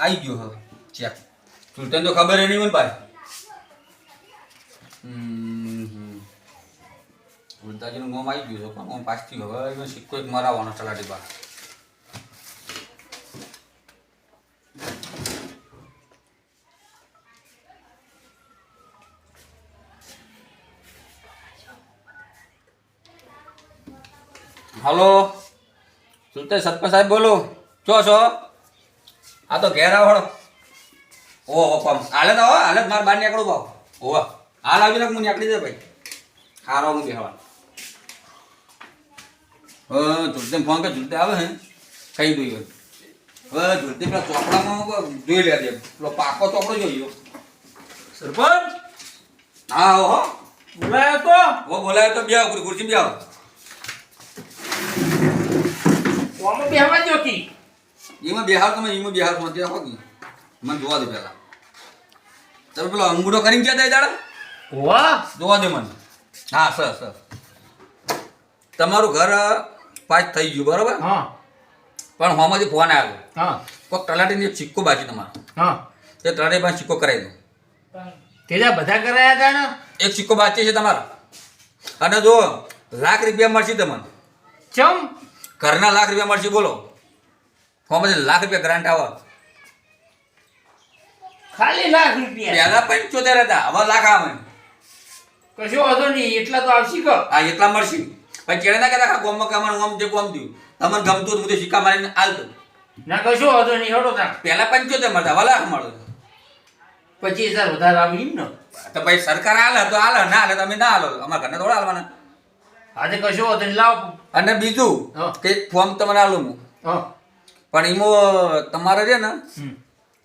આવી ગયો હવે. ચેક સુલતાન તો ખબર નહીં મને ભાઈ. સુલતાજીનું મોમ આવી ગયું છે પણ મોમ પાછથી હવે સિક્કો એક મરાવવાનો ચલાટી બા હલો. સુલતે સતપા સાહેબ બોલો. છો છો? આ તો ઘેર આવડો ઓહો પમ હાલે તો હો, હાલે મારે બહાર નીકળું ભાવ ઓહ. હાલ આવી હું નીકળી જાય ભાઈ. હારો હું બેહવા. હ ઝુલતે ફોન કે ઝુલતે આવે હે. કઈ દઉં હવે ઝુલતે પેલા ચોપડામાં જોઈ લેજે. પેલો પાકો ચોપડો જોઈયો સરપંચ? હા હો હો બોલાયો તો. ઓ બોલાયો તો ઉપર ખુરશી બેહો. કોમ બેહવા જો એમાં બિહાર તમે એમાં બિહાર મને જોવા દે પહેલા તમે પેલો અંગૂઠો કરીને ક્યાં દાડા? વાહ જોવા દે મને. હા સર સર તમારું ઘર પાંચ થઈ ગયું બરોબર? હા. પણ હોમાંથી ફોન આવ્યો. હા. કોઈક તલાટીને એક સિક્કો બાકી તમારો. હા. તે તલાટી પાસે સિક્કો કરાવી દો તેજા બધા કરાયા હતા ને? એક સિક્કો બાકી છે તમારો. અને જો લાખ રૂપિયા મળશે તમને. ચમ? ઘરના લાખ રૂપિયા મળશે બોલો. હોમાંથી લાખ રૂપિયા ગ્રાન્ટ આવે. ખાલી લાખ રૂપિયા. પહેલા પંચોતેર હતા હવે લાખ આવે. કશો વાંધો નહીં એટલા તો આવશે કો હા એટલા મળશે. પછી ચેડે ના કહેતા ગોમમાં કમાવાનું આમ જે ગોમ થયું. તમને ગમતું હું સિક્કા મારીને આલતો ના કશો વાંધો નહીં હડો તા પહેલા પંચોતેર મળતા હવે લાખ મળે. પચીસ હજાર વધારે આવી ને? તો ભાઈ સરકાર હાલે તો હાલે ના હાલે તમે ના હાલો અમારા ઘરને થોડા હાલવાના આજે કશો વાંધો લાવ. અને બીજું. કે ફોર્મ તમને આલું હું. હા. પણ એમાં તમારે છે ને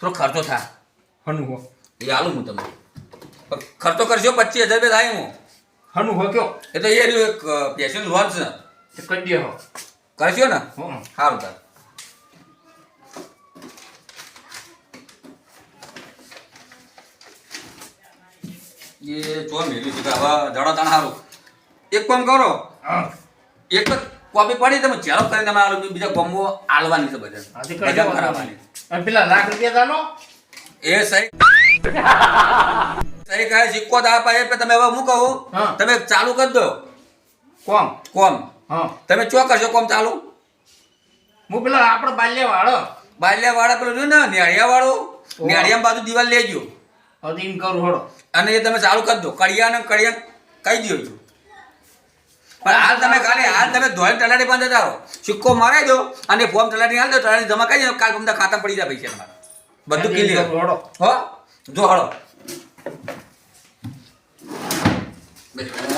થોડો ખર્ચો થાય. હનુ હો. એ આલું હું તમને. ખર્ચો કરશો પચીસ હજાર રૂપિયા થાય હું. હનુ હો કયો? એ તો એ એક પેશન્ટ લોન છે. દે હો. કરશો ને. સારું તાર. એ જો મેલ્યું છે કે હવે જડો તાણ સારું એક કામ કરો. એક જ કોપી પડી તમે ઝેરોક્ષ કરીને તમે આલો બીજા ગમો આલવાની છે બધા. બધા કરાવવાની. અને પેલા લાખ રૂપિયા તાલો એ સહી. સહી કહે સિક્કો દા પાએ પે તમે હવે હું કહું? તમે ચાલુ કરી દો. કોમ? કોમ. હા. તમે ચો કરશો કોમ ચાલુ. હું પેલા આપણો બાલ્ય વાળો. બાલ્યા વાળા પેલું રહ્યું ને નેળિયા વાળો નેળિયા બાજુ દિવાલ લેજો. હવે એમ કરું હડો. અને એ તમે ચાલુ કરી દો. કડિયા ને કડિયા કહી દો છો પણ હાલ તમે ખાલી હાલ તમે ધોઈ તલાટી પણ જતા રહો. સિક્કો મારાઈ દો અને ફોર્મ તલાટી હાલ દો તલાટી જમા કરી દો કાલ તમને ખાતા પડી જાય પૈસા તમારા બધું ક્લિયર. કરું હો? જો હળો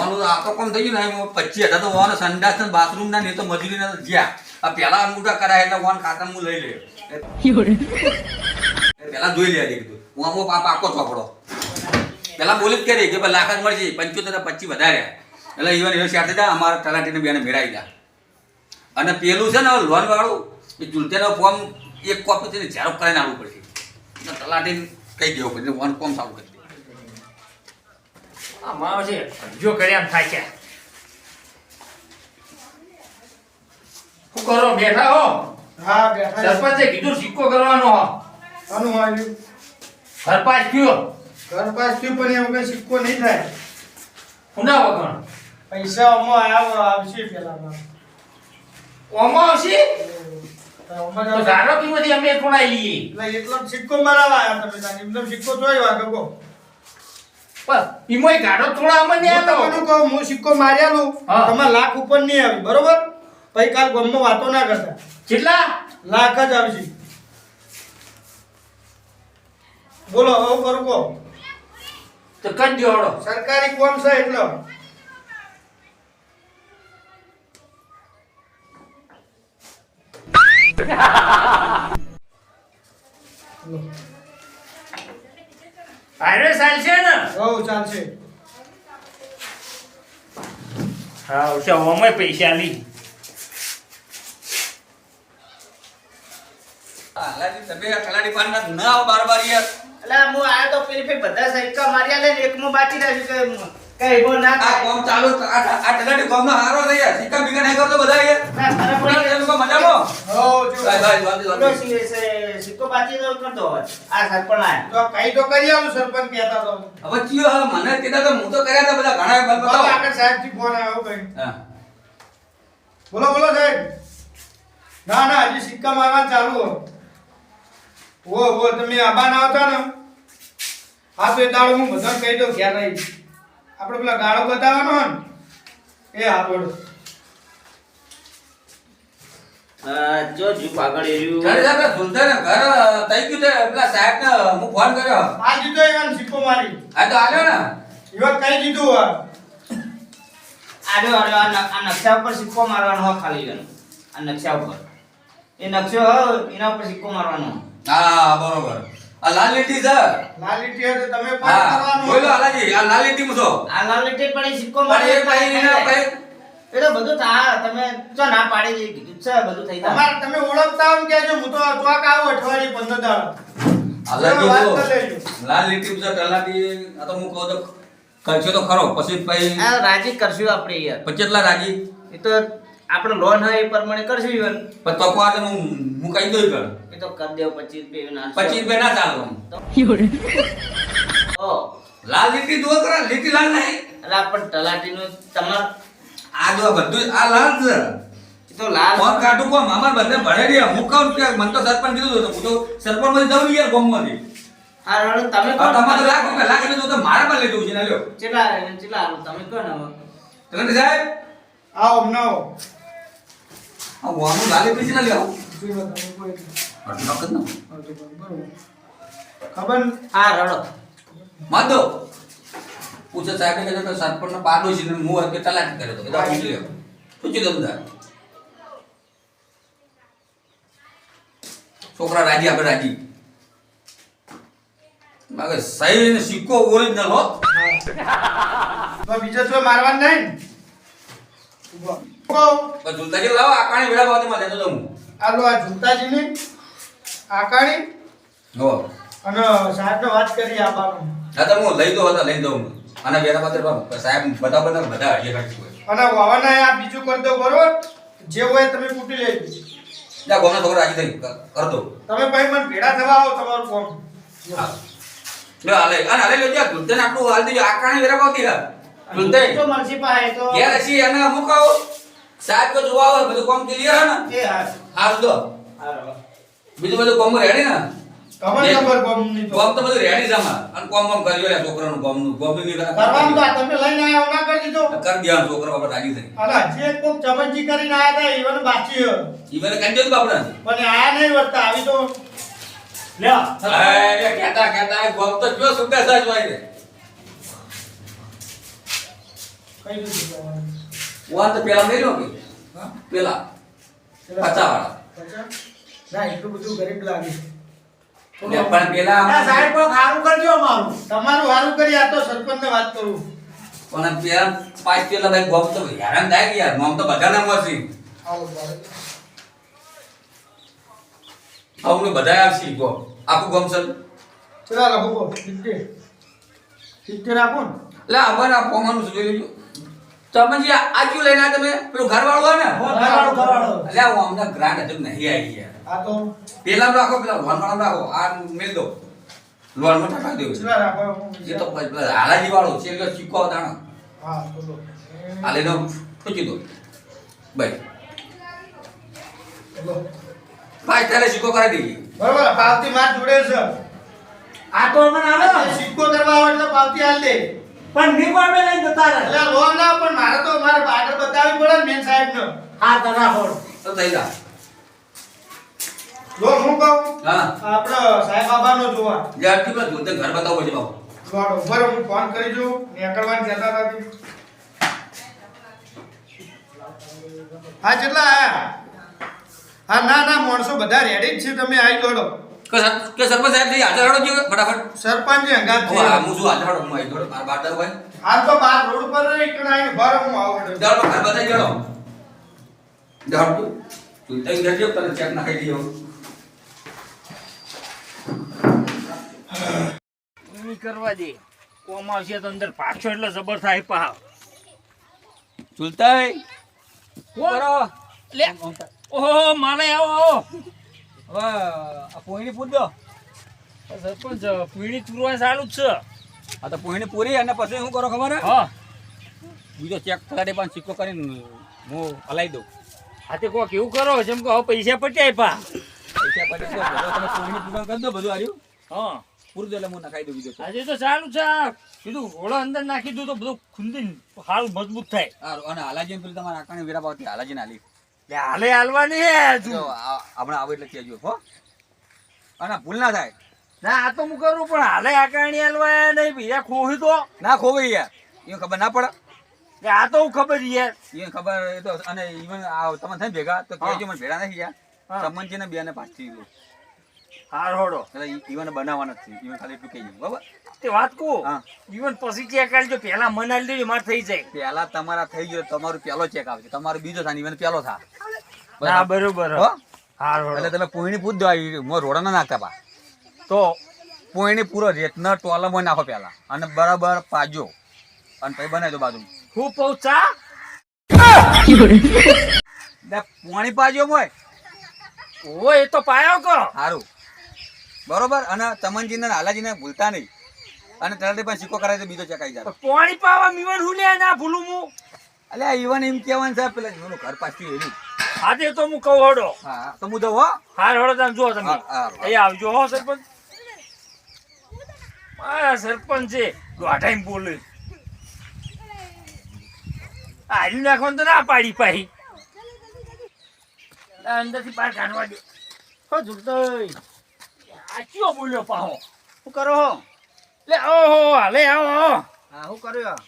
ઓનું આ તો કોમ થઈ ગયું ને પચીસ હતા તો ઓન સંડાસ ને બાથરૂમ ના તો મજૂરી ના જ્યાં. આ પેલા અંગૂઠા કરાય એટલે ઓન ખાતા હું લઈ લે. પેલા જોઈ લે કીધું હું આમ પાપ ચોપડો. પેલા બોલી જ કરી કે લાખ જ મળશે. પંચોતેર પચીસ વધારે. એટલે ઈવન એવો સાથે જા અમારા તલાટીને બેને મેળાવી ગયા. અને પેલું છે ને લોન વાળું એ ચૂંટેનો ફોર્મ એક કોપી થઈને ને ઝેરોક્ષ કરીને આવવું પડશે. એટલે તલાટીને કહી દેવું પડશે વન ફોર્મ સારું કરી દે આ માવ છે જો કર્યા એમ થાય છે. શું કરો બેઠા હો? હા બેઠા છે. સરપંચે કીધું સિક્કો કરવાનો હો. આનું આવ્યું ઘર પાસ થયું. પણ એમ કઈ સિક્કો નહીં થાય. ઉના વગણ પૈસા આમાં આવ- આવશે પેલામાં. ઓમાં આવશે? તો ધારો કે બધી અમે થોડાઈ લઈએ એટલે એટલો સિક્કો મારાવા આવ્યા તમે જાણે એમનો સિક્કો જોયો ઈમોય ગાડો થોડા અમને હું તમને કહું? હું સિક્કો માર્યાલું હા. તમારે લાખ ઉપર નહીં આવી બરોબર? પછી કાલ ગમમાં વાતો ના કરતા. કેટલા લાખ જ આવશે. બોલો હવે કરું કહો. તો કરી દો સરકારી કોમ છે એટલે. છે ને? હવ ચાલશે. હા છે ઓમે પૈસા લી તમે આ તલાટી પાન ના આવો બાર બાર યાર. એટલે હું આયો તો પેલી ફેર બધા સૈકા માર્યા લે ને એકમાં બાટી રાખ્યું કે કઈ બોલ ના આ કોમ ચાલુ આ આ તલાટી કોમનો હારો થઈ યાર. સિક્કા બિગા નહીં કરતો બધા યાર. ના, ખરાબ પડી હો જો ભાઈ ભાઈ વાંધી વાંધી સી- સી- સિક્કો પાછી તો કરતો હોય. આ સરપંચ આયા. તો કઈ તો કરી આવું સરપંચ કહેતા તો હવે કયો મને કીધા તો હું તો કર્યા હતા બધા ઘણા બલ બતાવો. આગળ સાહેબથી ફોન આવ્યો હા. બોલો બોલો સાહેબ. ના ના હજી સિક્કા મારવા ચાલુ હો વો વો તમે આબા ના આવતા ને? હા તો એ દાડો હું બધા કહી દઉં ઘેર રહી. આપણે પેલા ગાળો બતાવવાનો ને? એ હા બોલો. જો જીપ આગળ એર્યું. ત્યારે આપણે ને ઘર થઈ ગયું તે પેલા સાહેબ ને હું ફોન કર્યો. આ દીધો એવાનો સિક્કો મારી. આ તો આલ્યો ને. એવા કઈ દીધું આડો આડો આ નકશા ઉપર સિક્કો મારવાનો હો ખાલી એનો. આ નકશા ઉપર. એ નકશો એના ઉપર સિક્કો મારવાનો હા. બરોબર. આ લાલ લીટી છે. લાલ લીટી તો તમે પાસ કરવાનું. બોલો આલાજી આ લાલ લીટી માં આ લાલ લીટી એ સિક્કો પણ મારે એ કઈ કઈ એ તો બધું થા તમે જો ના પાડી દે કીધું છે બધું થઈ જાય. તમારે તમે ઓળખતા હો કે જો હું તો ચોક આવું અઠવાડિયે પંદર દાડા. લાલ લીટી છે તલાટી આ તો હું કહું તો કરશો તો ખરો પછી પછી આ રાજી કરશું આપણે યાર. પછી કેટલા રાજી? એ તો આપણે લોન હોય એ પ્રમાણે કરશું ઈવન પણ તો કોઈ હું હું કહી દઉં કર એ તો કરી દેવ પચીસ રૂપિયા ના પચીસ રૂપિયા ના ચાલો ઓ લાલ લીટી દો કરા લીટી લાલ નહીં. એટલે પણ તલાટીનું તમાર આ જો બધું જ- આ લાલ છે. એ તો લાલ ફોન કાઢું કોમ? મામા બધે ભણે રહ્યા. હું કહું કે મને તો સરપંચ કીધું હતું. હું તો સરપંચમાંથી જવું યાર ગામમાંથી. આ રણું તમે કહો તમારે તો લાખ રૂપિયા લાખ તો મારા પર લીધું છે ને લ્યો. કેટલા કેટલા? તમે કહો ને તલાટી સાહેબ? આવો હમણાં આવો. આ વાહનું લાલ લ્યો. તમે વખત ના. બરોબર. ખબર? આ રડો. મત પૂછે સાહેબ ને કે તો સરપંચનો પાડો છે ને હું કે તલાટી કર્યો તો. કીધું પૂછી લ્યો. પૂછી દઉં બધા. છોકરા રાજી આપણે રાજી. બાકી સહી ને સિક્કો ઓરિજિનલ હો. તો બીજા તો મારવાનું નહીં. ને? ઝૂલતા લાવો આકાણી વેળા બાદમાં લેતો હું. આ લો આ જૂતાજીની. આકાણી. હો. અને સાહેબને વાત કરી આપવાનું હા તો હું લઈ દો હતા લઈ દઉં અને બાદ સાહેબ બધા બધા બધા હજી રાખી હોય અને વાવાના આ બીજું કરી દો બરોબર? જે હોય તમે કૂટી લેજો જા ગોમના છોકરા રાખી થઈ કર દો. તમે ભાઈ મને ભેડા થવા આવો તમારું ફોન લે આલે હાલે. અને આલે લે જા ઝૂલતે આટલું હાલ દીજો આકાણી વેળા બાદ હા ઝૂલતે તો મળશે પાસે તો ઘેર હસી અને અમુક આવો. સાહેબ તો જોવા આવે બધું કામ ક્લિયર હે ને? એ હા. હાલ દો. આ. બીજું બધું કોમ રેડી ને? તમને એ- ખબર કોમની તો બધું રેડી આમાં. અને કોમ કોમ કર્યો લે છોકરાનું ની કરવાનું તો તમે લઈને આવ્યા ના કરી દીધો. કર ગયા છોકરા બાપા રાજી થઈ કોક કરીને આયા હતા ઈવન બાકી ઈવન ઈ મને કંઈ દો બાપડા પણ આયા નહીં વધતા આવી તો લ્યો અરે કહેતા કહેતા કોમ તો જો સુકે સાજ હોય ને કઈ દીધું? તો પેલા લઈ લો કે પેલા. પચા વાળા? ના એટલું બધું ગરીબ લાગે. પણ પેલા તમારું સારું કરી આ તો સરપંચને વાત કરું. પણ પેલા પાંચ પેલા ભાઈ ગોમ તો હેરાન થાય કે યાર મોમ તો બધાના મળશે આવું બાળક. બધા આવશે ગોમ. આખું ગોમ સર? ચલા રાખો કો સિત્તેર સિત્તેર આપો ને. એટલે અમારે આ જોઈ લેજો. તમે જે આજુ લઈને તમે પેલું ઘરવાળું હોય ને? ઘરવાળું, ઘરવાળું. એટલે હું અમને ગ્રાન્ટ હજુ નહીં આવી ગયા આ તો પેલા રાખો પેલા લોન વાળા રાખો આ મેલ દો. લોનમાં ટાકા દેવું ચલા રાખો એ તો પછી પેલા હાલાજી વાળો છે એટલે ચીકો દાણો હા બોલો આ લઈને ઠોકી દો. ભાઈ ભાઈ તારે સિક્કો કરાવી દઈએ. બરોબર પાવતી માર જોડે છે. આ તો મને આવે સિક્કો કરવા આવે એટલે પાવતી આલ દે. પણ નિકોલ મે લઈને જતા રહે એટલે લોન ના પણ મારે તો મારે આગળ બતાવવી પડે મેન સાહેબ ને હા તરા હોડ તો થઈ જા. જો હું કહું? હા. આપણો સાહેબ બાબાનો જોવા જે આટલી પેલા જોતે ઘર બતાવો પછી બાબુ જોડો ઉપર હું ફોન કરી જો નીકળવાની કહેતા હતા તે. હા કેટલા આયા? હા ના ના માણસો બધા રેડી જ છે. તમે આવી જોડો. કે સરપંચ સાહેબ જઈ હાજર હડો જીવો ફટાફટ? સરપંચ અંગાત હવે છે. હું શું હાજર હડો હું આવી જોડો બાર બાટા ભાઈ હાલ તો બાર રોડ પર આવીને ભરો હું આવું ચાલો ઘર બતાઈ ગયો. જાડો તું તઈ જજો તને ચેક નાખી દીયો ની કરવા દે. કોમ આવશે તો અંદર પાછો એટલે જબર થાય પા. ચૂલતાઈ? કરો લે. ઓહો માલે આવો આવો. હવે પૂછ દો. સરપંચ પીણી ચૂરવા ચાલુ જ છે. આ તો પોઈની પૂરી અને પછી શું કરો ખબર હે? હા. બીજો ચેક કરાડે પણ સિક્કો કરીને હું હલાવી દઉં. હાથે તે કોક એવું કરો જેમ કે હવે પૈસા પટ્યા પા પૈસા શું તમે પોઈની પૂરણ કરી દો બધું આર્યું હા. પૂરું દો એટલે હું નખાઈ દઉં બીજો. આજે તો ચાલુ છે. આ કીધું ઘોડો અંદર નાખી દઉં તો બધું ખુંદી હાલ મજબૂત થાય. અને હાલાજીને પેલું તમારા આકાને વેરા પાવતી હાલાજીને હાલી. હાલે હાલવાની હે જો આપણે હમણાં આવે એટલે કહેજો હો. અને ભૂલ ના થાય. ના આ તો હું કરું પણ હાલે આકાણી હાલવા નહીં બીજા ખોહી તો. ના ખોવાઈ યાર. એ ખબર ના પડે. કે આ તો હું ખબર યાર. એ ખબર એ તો અને ઈવન આ તમે થાય ભેગા તો. કહેજો મને ભેગા નથી યાર. હા. સંબંધ છે ને બે ને પાંચથી હાર હોડો. એટલે ઈવન બનાવવાના નથી ઈવન ખાલી એટલું કહેજો બરાબર? તે વાત કહું? હા. જીવન પછી ચેક કાઢજો પેલા મને આલી દેજો માર થઈ જાય. પહેલા તમારા થઈ ગયો તમારું પહેલો ચેક આવશે તમારો બીજો થાય ઈવન પહેલો થા ના બરોબર. હો? એટલે તમે પોઈણી પૂછ દો આવી મો રોડા ના નાખતા પા તો? પોઈણી પૂરો રેતના ટોલામાં નાખો પહેલા. અને બરાબર પાજો. અને પછી બનાવી દો બાજુ હું પહોંચા પોણી પાજો મોય. ઓ એ તો પાયો કો. સારું બરોબર? અને તમનજીને ને હાલાજીને ભૂલતા નહીં. અને તરત પણ સિક્કો કરાય તો બીજો ચકાઈ જાય પાણી પાવા મીવન હું લે ના ભૂલું હું? અલ્યા ઈવન એમ કહેવાનું છે પેલા જીવનનું ઘર પાછું એનું. આજે તો હું કહું હડો. હા તો હું દઉં હો. હાર હડો તમે જો તમે. હા, હા. આવજો હો સરપંચ. મારા સરપંચ છે દોઢાઈ બોલે. આલી નાખવાનું તો ના પાડી પાહી. અંદર અંદરથી પાર કાઢવા દે. હો જુગતોય આ કયો બોલ્યો પાહો? શું કરો હો? લે ઓહો હાલે આવો આવો હા શું કર્યો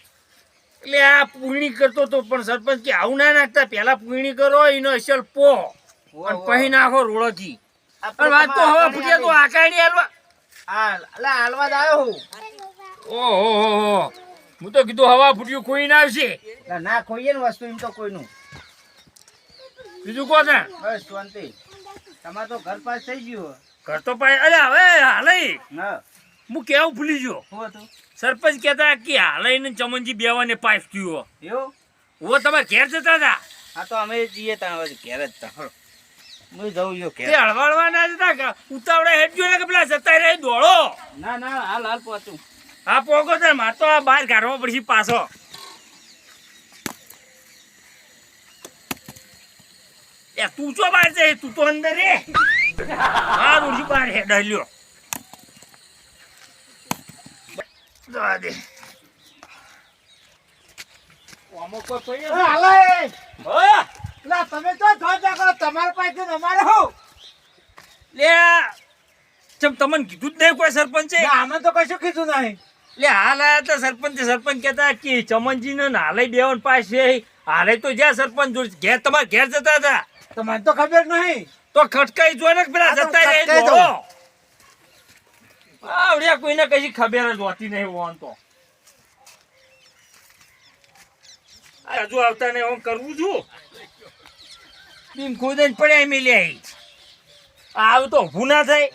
એટલે આ પૂર્ણી કરતો તો પણ સરપંચ કે આવું ના નાખતા. પેલા પૂર્ણી કરો એનો અસલ પો. અને પછી નાખો રોળોથી અને વાત તો હવે ફૂટ્યા તો આકાડી હાલવા હા હાલવા જ આવ્યો હું. ઓહો હો હો હું. તો કીધું હવા ફૂટ્યું કોઈ ના આવશે. ના, ના ખોઈએ ને વસ્તુ એમ તો કોઈનું. બીજું કહો ત્યાં બસ શાંતિ. તમારે તો ઘર પાસ થઈ ગયું ઘર તો પાય અરે હવે હાલે. હું કેવું ભૂલી ગયો? સરપંચ કહેતા કે હાલે ને ચમનજી બેવાને પાઇપ થયો એવું? ઓ તમારે ઘેર જતા હતા? હા તો અમે જઈએ ત્યાં ઘેર જ હતા. હું. જઉં છું ઘેર. હળવાળવા ના જતા ઉતાવળે હેઠ કે પેલા જતા રહે દોડો? ના ના હાલ હાલ પહોંચું. હા પોગો છે માર તો આ બહાર કાઢવા પડશે પાછો. એ તું ચો બહાર છે? તું તો અંદર રે હા રૂડી બહાર હે ડલ્યો જવા દે. તમે તો તમારા પાસે અમારે હું લે ચમ તમને કીધું જ નહીં કોઈ સરપંચે? આમાં તો કશું કીધું નહીં. લે હાલ આયા હતા સરપંચ સરપંચ કહેતા કે ચમનજી હાલે નાલે દેવન પાસે હાલે તો જ્યાં સરપંચ જોડે ઘેર તમારે ઘેર જતા હતા. તો તો ખબર નહીં. તો ખટકાઈ જો ને પેલા જતા રહે આવડ્યા કોઈને કશી ખબર જ હોતી નહીં હોવાનું તો. હજુ આવતા ને હું કરવું છું? બીમ પડે પડ્યા મિલ્યા આવ તો હું ના થાય.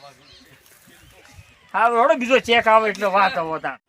હા હવે બીજો ચેક આવે એટલે વાત આવો ત્યાં